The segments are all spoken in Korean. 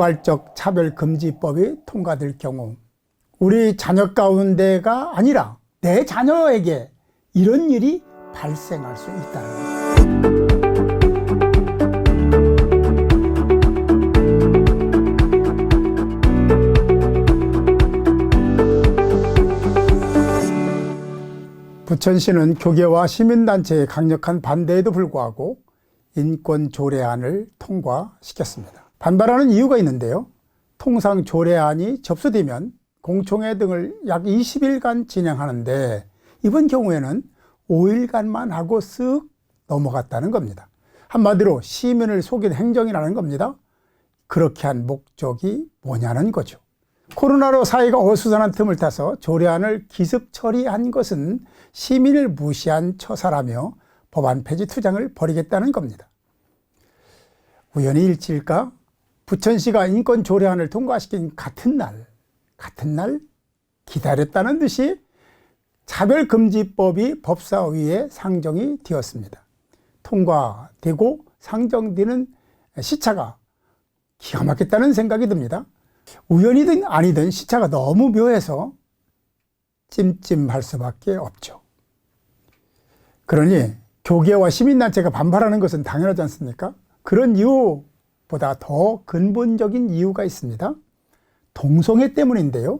포괄적 차별금지법이 통과될 경우 우리 자녀 가운데가 아니라 내 자녀에게 이런 일이 발생할 수 있다는 거죠. 부천시는 교계와 시민단체의 강력한 반대에도 불구하고 인권 조례안을 통과시켰습니다. 반발하는 이유가 있는데요. 통상 조례안이 접수되면 공청회 등을 약 20일간 진행하는데 이번 경우에는 5일간만 하고 쓱 넘어갔다는 겁니다. 한마디로 시민을 속인 행정이라는 겁니다. 그렇게 한 목적이 뭐냐는 거죠. 코로나로 사회가 어수선한 틈을 타서 조례안을 기습 처리한 것은 시민을 무시한 처사라며 법안 폐지 투쟁을 벌이겠다는 겁니다. 우연히 일치일까? 부천시가 인권 조례안을 통과시킨 같은 날, 같은 날 기다렸다는 듯이 차별금지법이 법사위에 상정이 되었습니다. 통과되고 상정되는 시차가 기가 막혔다는 생각이 듭니다. 우연이든 아니든 시차가 너무 묘해서 찜찜할 수밖에 없죠. 그러니 교계와 시민단체가 반발하는 것은 당연하지 않습니까? 그런 이유 보다 더 근본적인 이유가 있습니다. 동성애 때문인데요.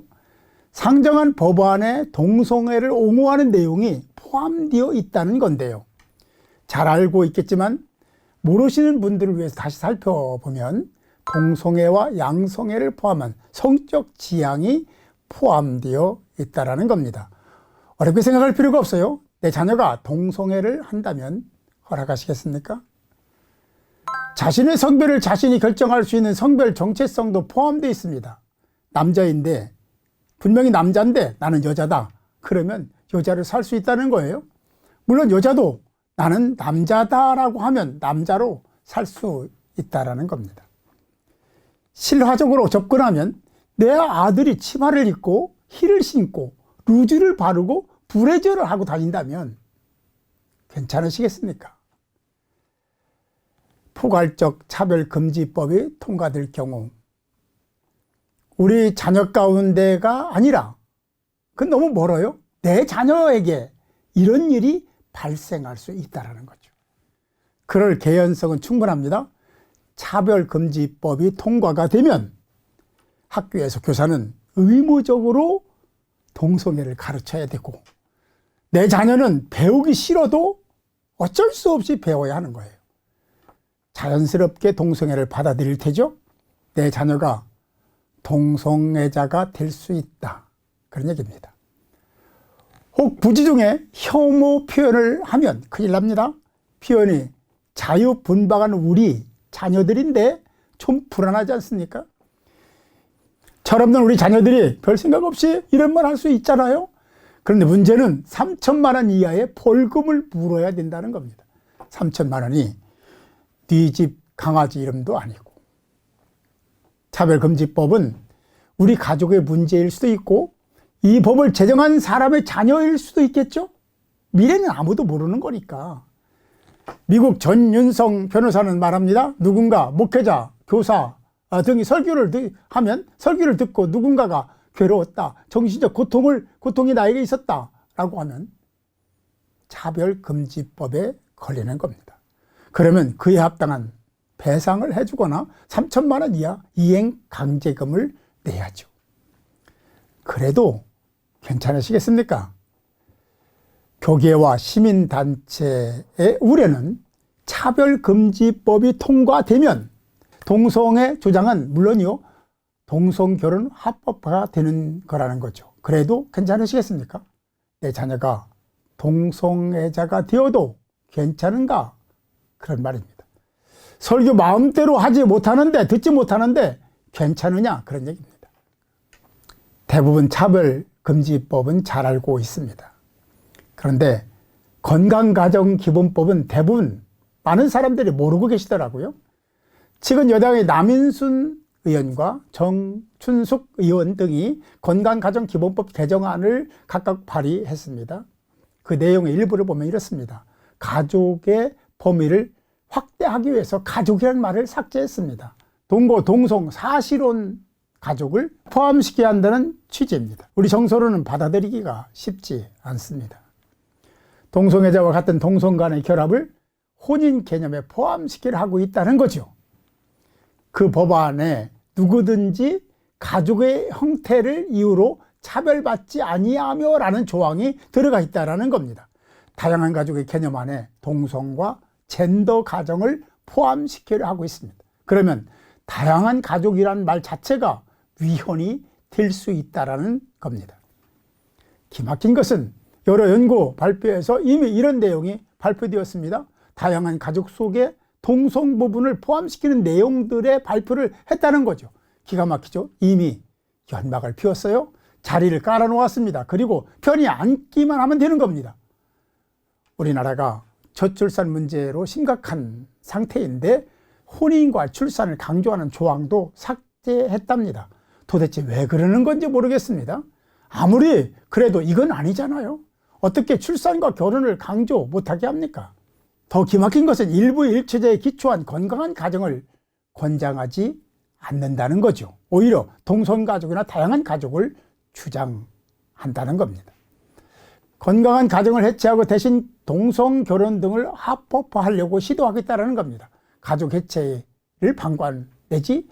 상정한 법안에 동성애를 옹호하는 내용이 포함되어 있다는 건데요. 잘 알고 있겠지만 모르시는 분들을 위해서 다시 살펴보면 동성애와 양성애를 포함한 성적 지향이 포함되어 있다는 겁니다. 어렵게 생각할 필요가 없어요. 내 자녀가 동성애를 한다면 허락하시겠습니까? 자신의 성별을 자신이 결정할 수 있는 성별 정체성도 포함되어 있습니다. 남자인데 분명히 남자인데 나는 여자다. 그러면 여자를 살 수 있다는 거예요. 물론 여자도 나는 남자다라고 하면 남자로 살 수 있다라는 겁니다. 실화적으로 접근하면 내 아들이 치마를 입고 힐을 신고 루즈를 바르고 브레저를 하고 다닌다면 괜찮으시겠습니까? 포괄적 차별금지법이 통과될 경우 우리 자녀 가운데가 아니라 그건 너무 멀어요. 내 자녀에게 이런 일이 발생할 수 있다는 거죠. 그럴 개연성은 충분합니다. 차별금지법이 통과가 되면 학교에서 교사는 의무적으로 동성애를 가르쳐야 되고 내 자녀는 배우기 싫어도 어쩔 수 없이 배워야 하는 거예요. 자연스럽게 동성애를 받아들일 테죠? 내 자녀가 동성애자가 될 수 있다. 그런 얘기입니다. 혹 부지 중에 혐오 표현을 하면 큰일 납니다. 표현이 자유분방한 우리 자녀들인데 좀 불안하지 않습니까? 철없는 우리 자녀들이 별 생각 없이 이런 말 할 수 있잖아요. 그런데 문제는 3천만 원 이하의 벌금을 물어야 된다는 겁니다. 3천만 원이 네 집 강아지 이름도 아니고. 차별금지법은 우리 가족의 문제일 수도 있고 이 법을 제정한 사람의 자녀일 수도 있겠죠? 미래는 아무도 모르는 거니까. 미국 전윤성 변호사는 말합니다. 누군가 목회자, 교사 아, 등이 설교를 하면 설교를 듣고 누군가가 괴로웠다. 정신적 고통을 고통이 나에게 있었다라고 하면 차별금지법에 걸리는 겁니다. 그러면 그에 합당한 배상을 해주거나 3천만 원 이하 이행 강제금을 내야죠. 그래도 괜찮으시겠습니까? 교계와 시민단체의 우려는 차별금지법이 통과되면 동성애 주장은 물론이요, 동성결혼 합법화가 되는 거라는 거죠. 그래도 괜찮으시겠습니까? 내 자녀가 동성애자가 되어도 괜찮은가? 그런 말입니다. 설교 마음대로 하지 못하는데, 듣지 못하는데 괜찮으냐? 그런 얘기입니다. 대부분 차별 금지법은 잘 알고 있습니다. 그런데 건강가정기본법은 대부분 많은 사람들이 모르고 계시더라고요. 최근 여당의 남인순 의원과 정춘숙 의원 등이 건강가정기본법 개정안을 각각 발의했습니다. 그 내용의 일부를 보면 이렇습니다. 가족의 범위를 확대하기 위해서 가족이라는 말을 삭제했습니다. 동거, 동성, 사실혼 가족을 포함시켜야 한다는 취지입니다. 우리 정서로는 받아들이기가 쉽지 않습니다. 동성애자와 같은 동성 간의 결합을 혼인 개념에 포함시키려 하고 있다는 거죠. 그 법안에 누구든지 가족의 형태를 이유로 차별받지 아니하며라는 조항이 들어가 있다라는 겁니다. 다양한 가족의 개념 안에 동성과 젠더 가정을 포함시키려 하고 있습니다. 그러면 다양한 가족이란 말 자체가 위헌이 될 수 있다라는 겁니다. 기막힌 것은 여러 연구 발표에서 이미 이런 내용이 발표되었습니다. 다양한 가족 속에 동성 부분을 포함시키는 내용들의 발표를 했다는 거죠. 기가 막히죠. 이미 연막을 피웠어요. 자리를 깔아놓았습니다. 그리고 편히 앉기만 하면 되는 겁니다. 우리나라가 저출산 문제로 심각한 상태인데 혼인과 출산을 강조하는 조항도 삭제했답니다. 도대체 왜 그러는 건지 모르겠습니다. 아무리 그래도 이건 아니잖아요. 어떻게 출산과 결혼을 강조 못하게 합니까? 더 기막힌 것은 일부 일체제에 기초한 건강한 가정을 권장하지 않는다는 거죠. 오히려 동성가족이나 다양한 가족을 주장한다는 겁니다. 건강한 가정을 해체하고 대신 동성 결혼 등을 합법화하려고 시도하겠다는 겁니다. 가족 해체를 방관 내지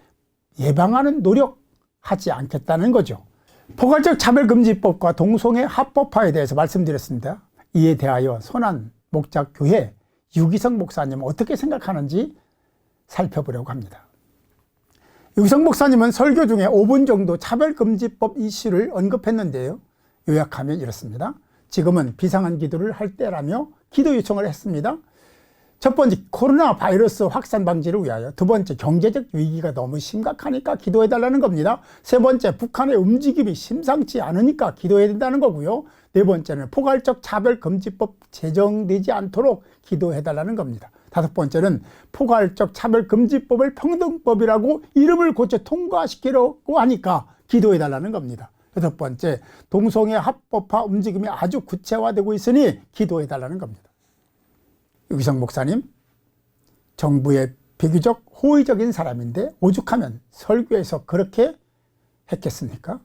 예방하는 노력하지 않겠다는 거죠. 포괄적 차별금지법과 동성애 합법화에 대해서 말씀드렸습니다. 이에 대하여 선한 목작교회 유기성 목사님은 어떻게 생각하는지 살펴보려고 합니다. 유기성 목사님은 설교 중에 5분 정도 차별금지법 이슈를 언급했는데요. 요약하면 이렇습니다. 지금은 비상한 기도를 할 때라며 기도 요청을 했습니다. 첫 번째 코로나 바이러스 확산 방지를 위하여 두 번째 경제적 위기가 너무 심각하니까 기도해 달라는 겁니다. 세 번째 북한의 움직임이 심상치 않으니까 기도해야 된다는 거고요. 네 번째는 포괄적 차별 금지법 제정되지 않도록 기도해 달라는 겁니다. 다섯 번째는 포괄적 차별 금지법을 평등법이라고 이름을 고쳐 통과시키려고 하니까 기도해 달라는 겁니다. 여섯 번째 동성애 합법화 움직임이 아주 구체화되고 있으니 기도해 달라는 겁니다. 유기성 목사님, 정부의 비교적 호의적인 사람인데 오죽하면 설교에서 그렇게 했겠습니까?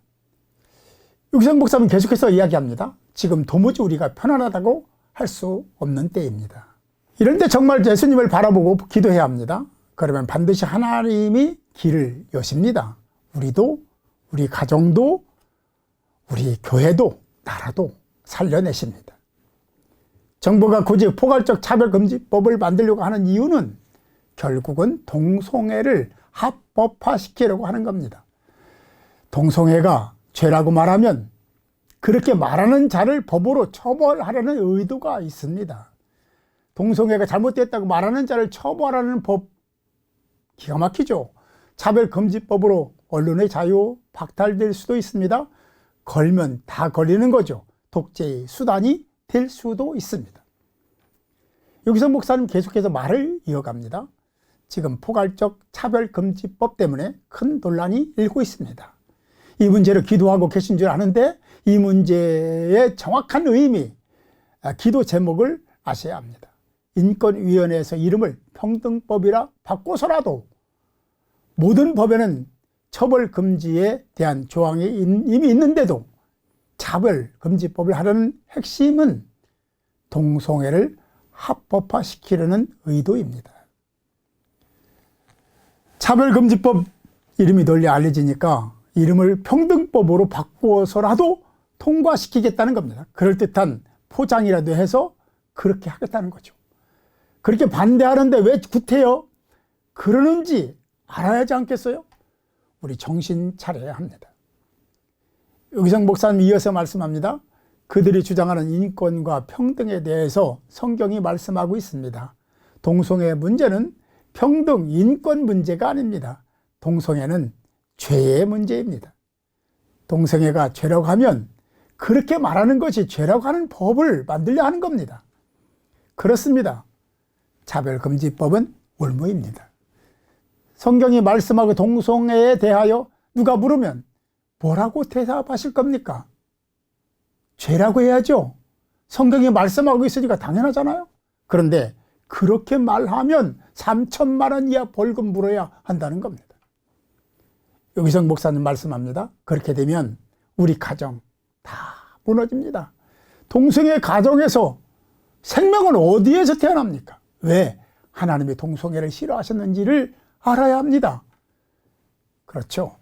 유기성 목사님 계속해서 이야기합니다. 지금 도무지 우리가 편안하다고 할 수 없는 때입니다. 이럴 때 정말 예수님을 바라보고 기도해야 합니다. 그러면 반드시 하나님이 길을 여십니다. 우리도, 우리 가정도, 우리 교회도, 나라도 살려내십니다. 정부가 굳이 포괄적 차별금지법을 만들려고 하는 이유는 결국은 동성애를 합법화시키려고 하는 겁니다. 동성애가 죄라고 말하면 그렇게 말하는 자를 법으로 처벌하려는 의도가 있습니다. 동성애가 잘못됐다고 말하는 자를 처벌하는 법 기가 막히죠. 차별금지법으로 언론의 자유 박탈될 수도 있습니다. 걸면 다 걸리는 거죠. 독재의 수단이 될 수도 있습니다. 여기서 목사님 계속해서 말을 이어갑니다. 지금 포괄적 차별금지법 때문에 큰 논란이 일고 있습니다. 이 문제를 기도하고 계신 줄 아는데 이 문제의 정확한 의미, 아, 기도 제목을 아셔야 합니다. 인권위원회에서 이름을 평등법이라 바꿔서라도 모든 법에는 처벌 금지에 대한 조항이 이미 있는데도 차별 금지법을 하려는 핵심은 동성애를 합법화시키려는 의도입니다. 차별금지법 이름이 널리 알려지니까 이름을 평등법으로 바꾸어서라도 통과시키겠다는 겁니다. 그럴듯한 포장이라도 해서 그렇게 하겠다는 거죠. 그렇게 반대하는데 왜 구태여? 그러는지 알아야지 않겠어요? 우리 정신 차려야 합니다. 여기성 목사님 이어서 말씀합니다. 그들이 주장하는 인권과 평등에 대해서 성경이 말씀하고 있습니다. 동성애 문제는 평등, 인권 문제가 아닙니다. 동성애는 죄의 문제입니다. 동성애가 죄라고 하면 그렇게 말하는 것이 죄라고 하는 법을 만들려 하는 겁니다. 그렇습니다. 차별금지법은 올무입니다. 성경이 말씀하고 동성애에 대하여 누가 물으면 뭐라고 대답하실 겁니까? 죄라고 해야죠. 성경이 말씀하고 있으니까 당연하잖아요. 그런데 그렇게 말하면 3천만 원 이하 벌금 물어야 한다는 겁니다. 여기성 목사님 말씀합니다. 그렇게 되면 우리 가정 다 무너집니다. 동성애 가정에서 생명은 어디에서 태어납니까? 왜? 하나님의 동성애를 싫어하셨는지를 알아야 합니다. 그렇죠.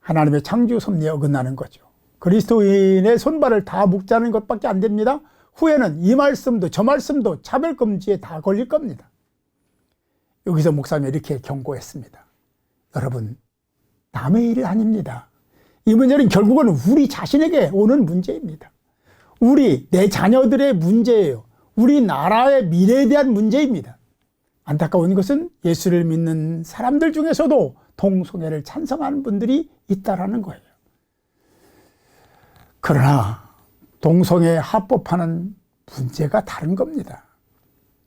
하나님의 창조 섭리에 어긋나는 거죠. 그리스도인의 손발을 다 묶자는 것밖에 안 됩니다. 후에는 이 말씀도 저 말씀도 차별금지에 다 걸릴 겁니다. 여기서 목사님이 이렇게 경고했습니다. 여러분, 남의 일이 아닙니다. 이 문제는 결국은 우리 자신에게 오는 문제입니다. 우리, 내 자녀들의 문제예요. 우리 나라의 미래에 대한 문제입니다. 안타까운 것은 예수를 믿는 사람들 중에서도 동성애를 찬성하는 분들이 있다라는 거예요. 그러나 동성애 합법화는 문제가 다른 겁니다.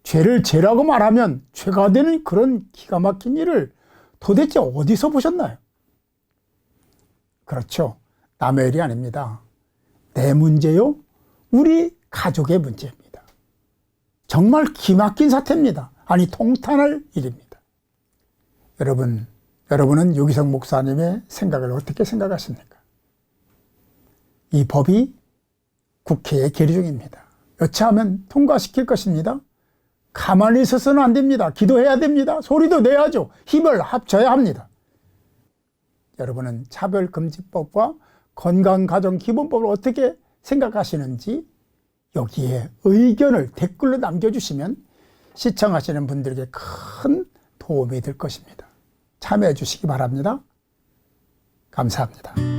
죄를 죄라고 말하면 죄가 되는 그런 기가 막힌 일을 도대체 어디서 보셨나요? 그렇죠. 남의 일이 아닙니다. 내 문제요? 우리 가족의 문제입니다. 정말 기막힌 사태입니다. 아니, 통탄할 일입니다. 여러분, 여러분은 유기성 목사님의 생각을 어떻게 생각하십니까? 이 법이 국회에 계류 중입니다. 여차하면 통과시킬 것입니다. 가만히 있어서는 안 됩니다. 기도해야 됩니다. 소리도 내야죠. 힘을 합쳐야 합니다. 여러분은 차별금지법과 건강가정기본법을 어떻게 생각하시는지 여기에 의견을 댓글로 남겨주시면 시청하시는 분들에게 큰 도움이 될 것입니다. 참여해 주시기 바랍니다. 감사합니다.